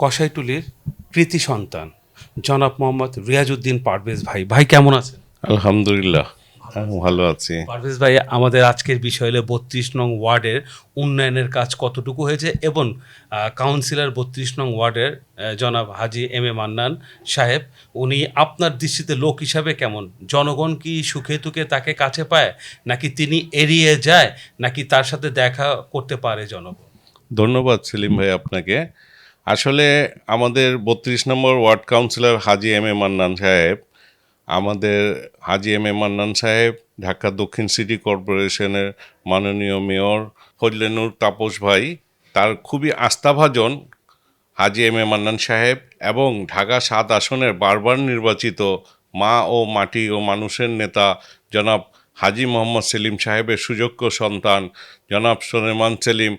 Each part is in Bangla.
কষাইটুলির কৃতি সন্তান জনাব মোহাম্মদ রিয়াজউদ্দিন পারভেজ ভাই। ভাই কেমন আছেন? আলহামদুলিল্লাহ ভালো আছি। পারভেজ ভাই আমাদের আজকের বিষয় হলো বত্রিশ নং ওয়ার্ডের উন্নয়নের কাজ কতটুকু হয়েছে এবং কাউন্সিলর বত্রিশ নং ওয়ার্ডের জনাব হাজি এম এ মান্নান সাহেব উনি আপনার দৃষ্টিতে লোক হিসাবে কেমন? জনগণ কি সুখে তুখে তাকে কাছে পায় নাকি তিনি এড়িয়ে যায় নাকি তার সাথে দেখা করতে পারে জনগণ? ধন্যবাদ সেলিম ভাই আপনাকে। আসলে আমাদের বত্রিশ নম্বর ward councillor Haji M A Mannan সাহেব, আমাদের হাজি এম এ মান্নান সাহেব, ঢাকা দক্ষিণ সিটি কর্পোরেশনের মাননীয় মেয়র ফজলেনুর তাপস ভাই, তার খুবই আস্থাভাজন হাজি এম এ মান্নান সাহেব এবং ঢাকা সাত আসনের বারবার নির্বাচিত মা ও মাটি ও মানুষের নেতা জনাব হাজি মোহাম্মদ সেলিম সাহেবের সুযোগ্য সন্তান জনাব সোলেমান সেলিম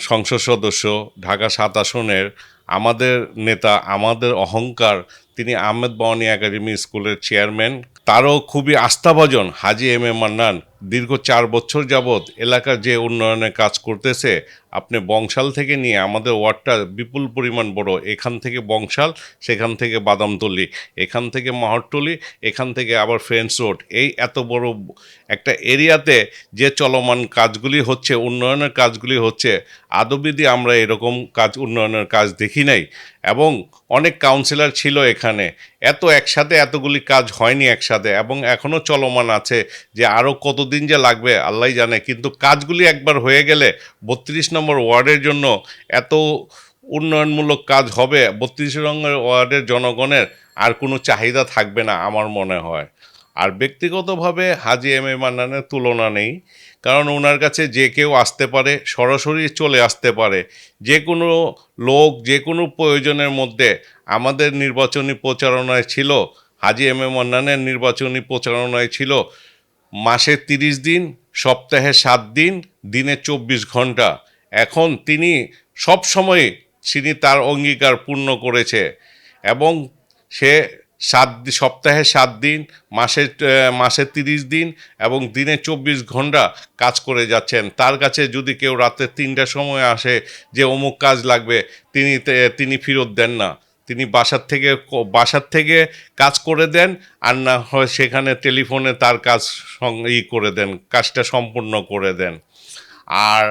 সংসদ সদস্য, ঢাকা সাত আসনের আমাদের নেতা, আমাদের অহংকার, তিনি আহমেদ বাওয়ানি একাডেমি স্কুলের চেয়ারম্যান, তারও খুবই আস্থাভাজন হাজি এম এ মান্নান। দীর্ঘ চার বছর যাবৎ এলাকার যে উন্নয়নের কাজ করতেছে আপনি বংশাল থেকে নিয়ে আমাদের ওয়ার্ডটা বিপুল পরিমাণ বড়। এখান থেকে বংশাল, সেখান থেকে বাদামতলি, এখান থেকে মহরটলি এখান থেকে আবার ফ্রেন্ডস রোড। এই এত বড় একটা এরিয়াতে যে চলমান কাজগুলি হচ্ছে, উন্নয়নের কাজগুলি হচ্ছে, আদবিদি আমরা এরকম কাজ, উন্নয়নের কাজ দেখি নাই। এবং অনেক কাউন্সিলর ছিল এখানে। এত একসাথে এতগুলি কাজ হয়নি একসাথে এবং এখনও চলমান আছে যে আরও কতদিন যে লাগবে আল্লাহ জানে। কিন্তু কাজগুলি একবার হয়ে গেলে বত্রিশ ওয়ার্ডের জন্য এত উন্নয়নমূলক কাজ হবে, বত্রিশ নম্বর ওয়ার্ডের জনগণের আর কোনো চাহিদা থাকবে না আমার মনে হয়। আর ব্যক্তিগতভাবে হাজি এম এ মান্নানের তুলনা নেই, কারণ ওনার কাছে যে কেউ আসতে পারে, সরাসরি চলে আসতে পারে। যে কোনো লোক, যে কোনো প্রয়োজনের মধ্যে আমাদের নির্বাচনী প্রচারণায় ছিল, হাজি এম এ মান্নানের নির্বাচনী প্রচারণায় ছিল, মাসে তিরিশ দিন, সপ্তাহে সাত দিন, দিনে চব্বিশ ঘণ্টা। এখন তিনি সব সময় তিনি তার অঙ্গীকার পূর্ণ করেছে এবং সে সাত সপ্তাহে সাত দিন, মাসে মাসে তিরিশ দিন এবং দিনে চব্বিশ ঘণ্টা কাজ করে যাচ্ছেন। তার কাছে যদি কেউ রাতে তিনটার সময় আসে যে অমুক কাজ লাগবে, তিনি তিনি ফেরত দেন না। তিনি বাসার থেকে বাসার থেকে কাজ করে দেন আর না হয় সেখানে টেলিফোনে তার কাজ ই করে দেন, কাজটা সম্পূর্ণ করে দেন। আর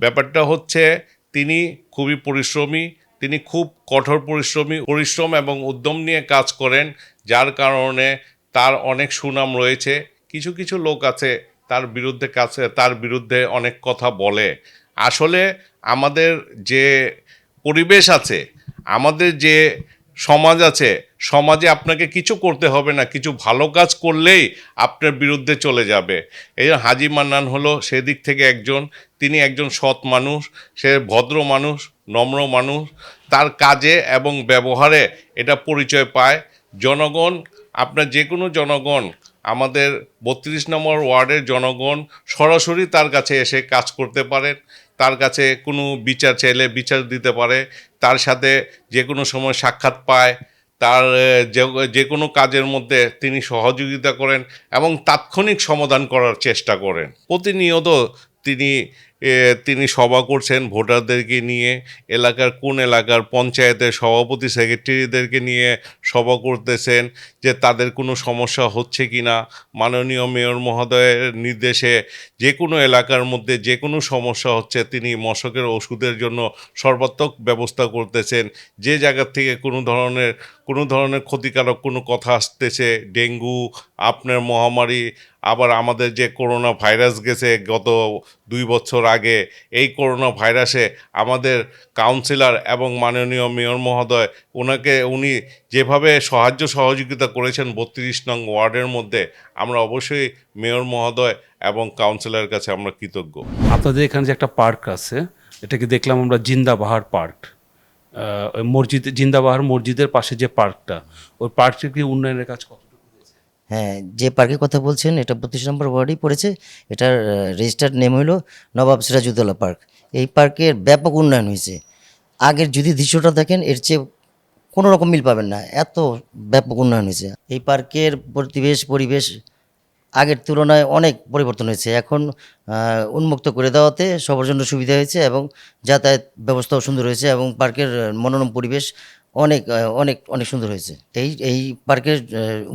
ব্যাপারটা হচ্ছে তিনি খুবই পরিশ্রমী, তিনি খুব কঠোর পরিশ্রমী, পরিশ্রম এবং উদ্যম নিয়ে কাজ করেন, যার কারণে তার অনেক সুনাম রয়েছে। কিছু কিছু লোক আছে তার বিরুদ্ধে কাছে, তার বিরুদ্ধে অনেক কথা বলে। আসলে আমাদের যে পরিবেশ আছে, আমাদের যে সমাজ আছে, সমাজে আপনাকে কিছু করতে হবে না, কিছু ভালো কাজ করলেই আপনার বিরুদ্ধে চলে যাবে। এই হাজি মান্নান হলো, সেদিক থেকে একজন, তিনি একজন সৎ মানুষ, সে ভদ্র মানুষ, নম্র মানুষ, তার কাজে এবং ব্যবহারে এটা পরিচয় পায়। জনগণ, আপনার যে কোনো জনগণ, আমাদের বত্রিশ নম্বর ওয়ার্ডের জনগণ সরাসরি তার কাছে এসে কাজ করতে পারেন। তার কাছে কোনো বিচার চাইলে বিচার দিতে পারে, তার সাথে যে কোনো সময় সাক্ষাৎ পায়, তার যে- কোনো কাজের মধ্যে তিনি সহযোগিতা করেন এবং তাৎক্ষণিক সমাধান করার চেষ্টা করেন। প্রতিনিয়ত তিনি তিনি সভা করছেন ভোটারদেরকে নিয়ে, এলাকার কোন এলাকার পঞ্চায়েতের সভাপতি, সেক্রেটারিদেরকে নিয়ে সভা করতেছেন। যে তাদের কোনো সমস্যা হচ্ছে কি না মাননীয় মেয়র মহোদয়ের নির্দেশে যে কোনো এলাকার মধ্যে যে কোনো সমস্যা হচ্ছে, তিনি মশকের ওষুধের জন্য সর্বাত্মক ব্যবস্থা করতেছেন। যে জায়গার থেকে কোনো ধরনের কোনো ধরনের ক্ষতিকারক কোনো কথা আসতেছে, ডেঙ্গু, আপনার মহামারী, আবার আমাদের যে করোনা ভাইরাস গেছে গত দুই বছর আগে, এই করোনা ভাইরাসে আমাদের কাউন্সিলর এবং মাননীয় মেয়র মহোদয়, ওনাকে উনি যেভাবে সাহায্য সহযোগিতা করেছেন বত্রিশ নং ওয়ার্ডের মধ্যে আমরা অবশ্যই মেয়র মহোদয় এবং কাউন্সিলরের কাছে আমরা কৃতজ্ঞ। আপনাদের এখানে যে একটা পার্ক আছে এটাকে দেখলাম আমরা জিন্দাবাহার পার্ক। ওই মসজিদ জিন্দাবাহার মসজিদের পাশে যে পার্কটা ওই পার্কটির কি উন্নয়নের কাজ কত হ্যাঁ যে পার্কের কথা বলছেন এটা বত্রিশ নম্বর ওয়ার্ডেই পড়েছে। এটার রেজিস্টার্ড নেম হলো নবাব সিরাজউদ্দৌলা পার্ক। এই পার্কের ব্যাপক উন্নয়ন হয়েছে। আগের যদি দৃশ্যটা দেখেন এর চেয়ে কোনো রকম মিল পাবেন না। এত ব্যাপক উন্নয়ন হয়েছে। এই পার্কের পরিবেশ পরিবেশ আগের তুলনায় অনেক পরিবর্তন হয়েছে। এখন উন্মুক্ত করে দেওয়াতে সবার জন্য সুবিধা হয়েছে এবং যাতায়াত ব্যবস্থাও সুন্দর হয়েছে এবং পার্কের মনোরম পরিবেশ অনেক অনেক অনেক সুন্দর হয়েছে। এই এই পার্কের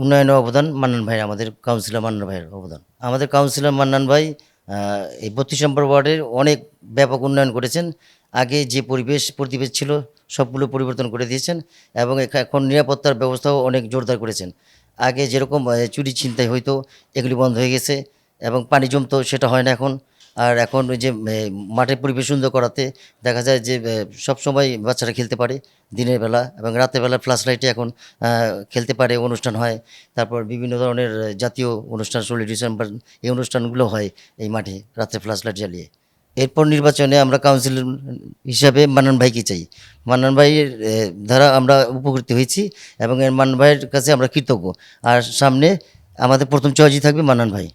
উন্নয়নের অবদান মান্নান ভাই আমাদের কাউন্সিলর মান্নান ভাইয়ের অবদান। আমাদের কাউন্সিলর মান্নান ভাই এই বত্রিশ নম্বর ওয়ার্ডের অনেক ব্যাপক উন্নয়ন করেছেন। আগে যে পরিবেশ, প্রতিবেশ ছিল সবগুলো পরিবর্তন করে দিয়েছেন এবং এখা- এখন নিরাপত্তার ব্যবস্থাও অনেক জোরদার করেছেন। আগে যেরকম চুরি ছিনতাই হইতো, এগুলি বন্ধ হয়ে গেছে এবং পানি জমতো, সেটা হয় না এখন। আর এখন ওই যে মাঠের পরিবেশ সুন্দর করাতে দেখা যায় যে সব সময় বাচ্চারা খেলতে পারে দিনের বেলা এবং রাতের বেলা ফ্লাশ লাইটে এখন খেলতে পারে, অনুষ্ঠান হয়। তারপর বিভিন্ন ধরনের জাতীয় অনুষ্ঠান, ষোলোই ডিসেম্বর এই অনুষ্ঠানগুলো হয় এই মাঠে রাতে ফ্লাশ লাইট জ্বালিয়ে। এরপর নির্বাচনে আমরা কাউন্সিল হিসাবে মানন ভাইকে চাই। মানন ভাইয়ের দ্বারা আমরা উপকৃত হয়েছি এবং এর মানন ভাইয়ের কাছে আমরা কৃতজ্ঞ। আর সামনে আমাদের প্রথম চয়েসই থাকবে মানন ভাই।